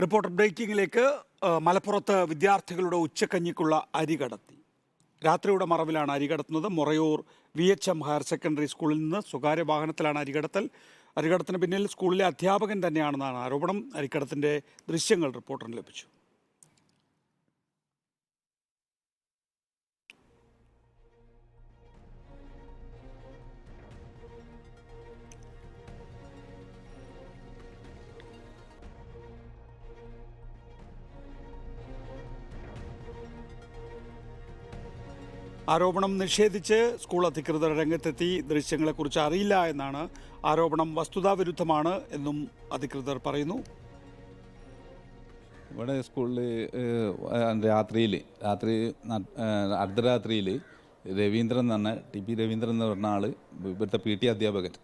Reporter ബ്രേക്കിംഗിലേക്ക് മലപ്പുറത്ത് വിദ്യാർത്ഥികളുടെ ഉച്ചക്കഞ്ഞിക്കുള്ള അരി കടത്തി. രാത്രിയുടെ മറവിലാണ് അരി കടത്തുന്നത്. Morayur V H M higher secondary സ്കൂളിൽ നിന്ന് സ്വകാര്യ വാഹനത്തിലാണ് അരികടത്തൽ അരികടത്തിന് പിന്നിൽ സ്കൂളിലെ അധ്യാപകൻ തന്നെയാണെന്നാണ് ആരോപണം. അരിക്കടത്തിന്റെ ദൃശ്യങ്ങൾ റിപ്പോർട്ടറിന് ലഭിച്ചു. ആരോപണം നിഷേധിച്ച് സ്കൂൾ അധികൃതർ രംഗത്തെത്തി. ദൃശ്യങ്ങളെക്കുറിച്ച് അറിയില്ല എന്നാണ് ആരോപണം വസ്തുതാവിരുദ്ധമാണ് എന്നും അധികൃതർ പറയുന്നു. ഇവിടെ സ്കൂളിൽ രാത്രിയിൽ രാത്രി അർദ്ധരാത്രിയിൽ രവീന്ദ്രൻ എന്ന് പറഞ്ഞ ടി പി രവീന്ദ്രൻ എന്ന് പറഞ്ഞ ആൾ ഇവിടുത്തെ പി ടി അധ്യാപകൻ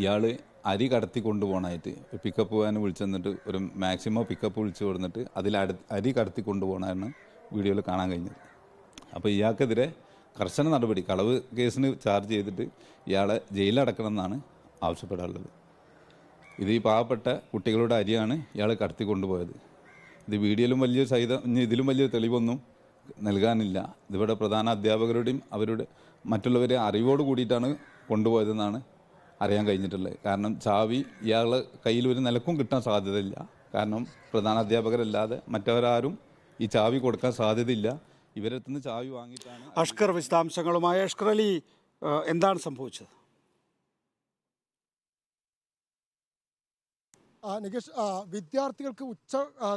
ഇയാൾ അരി കടത്തി കൊണ്ടുപോകണമായിട്ട് പിക്കപ്പ് പോകാൻ വിളിച്ചെന്നിട്ട് ഒരു മാക്സിമം പിക്കപ്പ് വിളിച്ചു കൊടുത്തിട്ട് അതിൽ അരി കടത്തി കൊണ്ടുപോകണമെന്ന് വീഡിയോയിൽ കാണാൻ കഴിഞ്ഞത്. അപ്പോൾ ഇയാൾക്കെതിരെ കർശന നടപടി കളവ് കേസിന് ചാർജ് ചെയ്തിട്ട് ഇയാളെ ജയിലടക്കണം എന്നാണ് ആവശ്യപ്പെടാനുള്ളത്. ഇത് ഈ പാവപ്പെട്ട കുട്ടികളുടെ അരിയാണ് ഇയാൾ കടത്തി കൊണ്ടുപോയത്. ഇത് വീഡിയോയിലും വലിയ സഹിതം ഇതിലും വലിയ തെളിവൊന്നും നൽകാനില്ല. ഇതിവിടെ പ്രധാന അധ്യാപകരുടെയും അവരുടെ മറ്റുള്ളവരെ അറിവോട് കൂടിയിട്ടാണ് കൊണ്ടുപോയതെന്നാണ് അറിയാൻ കഴിഞ്ഞിട്ടുള്ളത്. കാരണം ചാവി ഇയാളെ കയ്യിൽ ഒരു നിലക്കും കിട്ടാൻ സാധ്യതയില്ല. കാരണം പ്രധാന അധ്യാപകരല്ലാതെ മറ്റവരാരും ഈ ചാവി കൊടുക്കാൻ സാധ്യതയില്ല. ഇവരടുത്തുനിന്ന് ചാവി വാങ്ങിയിട്ടാണ് അഷ്കർ വിശദാംശങ്ങളുമായി അഷ്കർ അലി എന്താണ് സംഭവിച്ചത്? നികേഷ് വിദ്യാർത്ഥികൾക്ക് ഉച്ച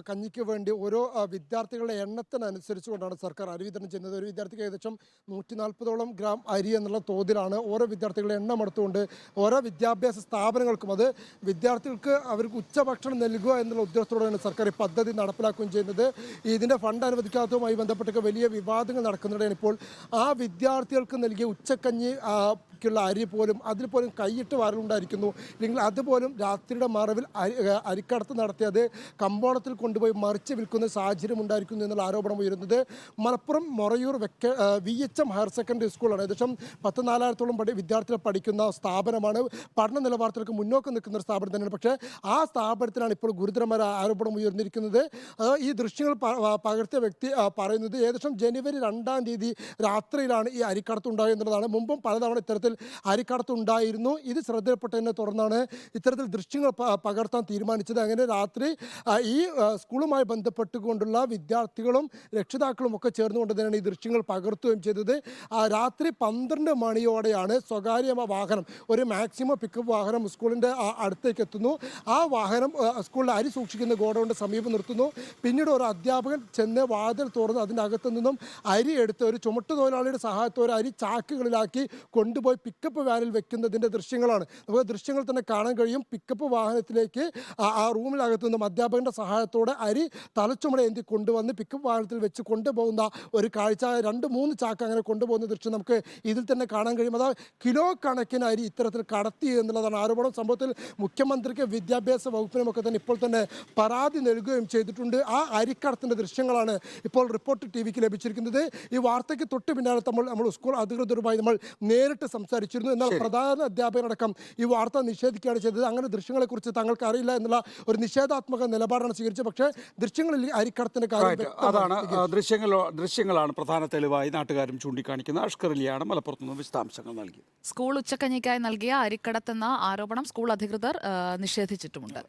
കഞ്ഞിക്ക് വേണ്ടി ഓരോ വിദ്യാർത്ഥികളുടെ എണ്ണത്തിനനുസരിച്ച് കൊണ്ടാണ് സർക്കാർ അരി വിതരണം ചെയ്യുന്നത്. ഒരു വിദ്യാർത്ഥിക്ക് ഏകദേശം നൂറ്റി നാൽപ്പതോളം ഗ്രാം അരി എന്നുള്ള തോതിലാണ് ഓരോ വിദ്യാർത്ഥികളുടെ എണ്ണം എടുത്തുകൊണ്ട് ഓരോ വിദ്യാഭ്യാസ സ്ഥാപനങ്ങൾക്കും അത് വിദ്യാർത്ഥികൾക്ക് അവർക്ക് ഉച്ചഭക്ഷണം നൽകുക എന്നുള്ള ഉദ്ദേശത്തോടെയാണ് സർക്കാർ ഈ പദ്ധതി നടപ്പിലാക്കുകയും ചെയ്യുന്നത്. ഇതിന്റെ ഫണ്ട് അനുവദിക്കാത്തതുമായി ബന്ധപ്പെട്ടൊക്കെ വലിയ വിവാദങ്ങൾ നടക്കുന്നുണ്ടെങ്കിൽ ഇപ്പോൾ ആ വിദ്യാർത്ഥികൾക്ക് നൽകിയ ഉച്ചക്കഞ്ഞി ക്കുള്ള അരി പോലും അതിൽ പോലും കൈയിട്ട് വാരലുണ്ടായിരിക്കുന്നു. ഇല്ലെങ്കിൽ അതുപോലും രാത്രിയുടെ മറവിൽ അരി അരിക്കടത്ത് നടത്തിയത് കമ്പോളത്തിൽ കൊണ്ടുപോയി മറിച്ച് വിൽക്കുന്ന സാഹചര്യം ഉണ്ടായിരിക്കുന്നു എന്നുള്ള ആരോപണം ഉയരുന്നത് മലപ്പുറം മൊറയൂർ വെക്ക V H M higher secondary സ്കൂളാണ്. ഏകദേശം പത്ത് നാലായിരത്തോളം പഠി വിദ്യാർത്ഥികൾ പഠിക്കുന്ന സ്ഥാപനമാണ്. പഠന നിലവാരത്തിലേക്ക് മുന്നോക്കം നിൽക്കുന്ന ഒരു സ്ഥാപനം തന്നെയാണ്. പക്ഷേ ആ സ്ഥാപനത്തിലാണ് ഇപ്പോൾ ഗുരുതരമായ ആരോപണം ഉയർന്നിരിക്കുന്നത്. ഈ ദൃശ്യങ്ങൾ പകർത്തിയ വ്യക്തി പറയുന്നത് ഏകദേശം ജനുവരി രണ്ടാം തീയതി രാത്രിയിലാണ് ഈ അരിക്കടത്ത് ഉണ്ടായത് എന്നുള്ളതാണ് മുമ്പും പലതവണ ഇത്തരത്തിൽ അരിക്കടത്ത് ഉണ്ടായിരുന്നു. ഇത് ശ്രദ്ധയിൽപ്പെട്ടതിനെ തുടർന്നാണ് ഇത്തരത്തിൽ ദൃശ്യങ്ങൾ പകർത്താൻ തീരുമാനിച്ചത്. അങ്ങനെ രാത്രി ഈ സ്കൂളുമായി ബന്ധപ്പെട്ടുകൊണ്ടുള്ള വിദ്യാർത്ഥികളും രക്ഷിതാക്കളും ഒക്കെ ചേർന്നുകൊണ്ട് തന്നെയാണ് ഈ ദൃശ്യങ്ങൾ പകർത്തുകയും ചെയ്തത്. രാത്രി പന്ത്രണ്ട് മണിയോടെയാണ് സ്വകാര്യ വാഹനം ഒരു മാക്സിമം പിക്കപ്പ് വാഹനം സ്കൂളിന്റെ അടുത്തേക്ക് എത്തുന്നു. ആ വാഹനം സ്കൂളിൽ അരി സൂക്ഷിക്കുന്ന ഗോഡൗണിന്റെ സമീപം നിർത്തുന്നു. പിന്നീട് ഒരു അധ്യാപകൻ ചെന്ന് വാതിൽ തുറന്ന് അതിന്റെ അകത്തു നിന്നും അരി എടുത്ത് ഒരു ചുമട്ട് തൊഴിലാളിയുടെ സഹായത്തോടെ അരി ചാക്കുകളിലാക്കി കൊണ്ടുപോയി പിക്കപ്പ് വാനിൽ വെക്കുന്നതിന്റെ ദൃശ്യങ്ങളാണ്. നമുക്ക് ദൃശ്യങ്ങൾ തന്നെ കാണാൻ കഴിയും. പിക്കപ്പ് വാഹനത്തിലേക്ക് ആ- ആ റൂമിനകത്തു നിന്നും അധ്യാപകന്റെ സഹായത്തോടെ അരി തലച്ചുമട എന്തി കൊണ്ടുവന്ന് പിക്കപ്പ് വാഹനത്തിൽ വെച്ച് കൊണ്ടുപോകുന്ന ഒരു കാഴ്ച. രണ്ട് മൂന്ന് ചാക്ക് അങ്ങനെ കൊണ്ടുപോകുന്ന ദൃശ്യം നമുക്ക് ഇതിൽ തന്നെ കാണാൻ കഴിയും. അതാ കിലോ കണക്കിന് അരി ഇത്തരത്തിൽ കടത്തി എന്നുള്ളതാണ് ആരോപണം. സംഭവത്തിൽ മുഖ്യമന്ത്രിക്ക് വിദ്യാഭ്യാസ വകുപ്പിനുമൊക്കെ തന്നെ ഇപ്പോൾ തന്നെ പരാതി നൽകുകയും ചെയ്തിട്ടുണ്ട്. ആ അരിക്കടത്തിന്റെ ദൃശ്യങ്ങളാണ് ഇപ്പോൾ റിപ്പോർട്ട് ടി വിക്ക് ലഭിച്ചിരിക്കുന്നത്. ഈ വാർത്തയ്ക്ക് തൊട്ട് പിന്നാലെ നമ്മൾ നമ്മൾ സ്കൂൾ അധികൃതരുമായി നമ്മൾ നേരിട്ട് സംസാരിച്ചിരുന്നു. എന്നാൽ പ്രധാന അധ്യാപകരടക്കം ഈ വാർത്ത നിഷേധിക്കുകയാണ് ചെയ്തത്. അങ്ങനെ ദൃശ്യങ്ങളെക്കുറിച്ച് തങ്ങൾക്ക് അറിയില്ല എന്നുള്ള ഒരു നിഷേധാത്മക നിലപാടാണ് സ്വീകരിച്ചത്. പക്ഷേ ദൃശ്യങ്ങളിൽ അരിക്കടത്തിന്റെ കാര്യം അതാണ് ദൃശ്യങ്ങൾ ദൃശ്യങ്ങളാണ് പ്രധാന തെളിവായി നാട്ടുകാരും ചൂണ്ടിക്കാണിക്കുന്നത്. അഷ്കർ അലിയാണ് മലപ്പുറത്ത് നിന്ന് വിശദാംശങ്ങൾ നൽകിയത്. സ്കൂൾ ഉച്ചക്കഞ്ഞിക്കായി നൽകിയ അരിക്കടത്തെന്ന ആരോപണം സ്കൂൾ അധികൃതർ നിഷേധിച്ചിട്ടുമുണ്ട്.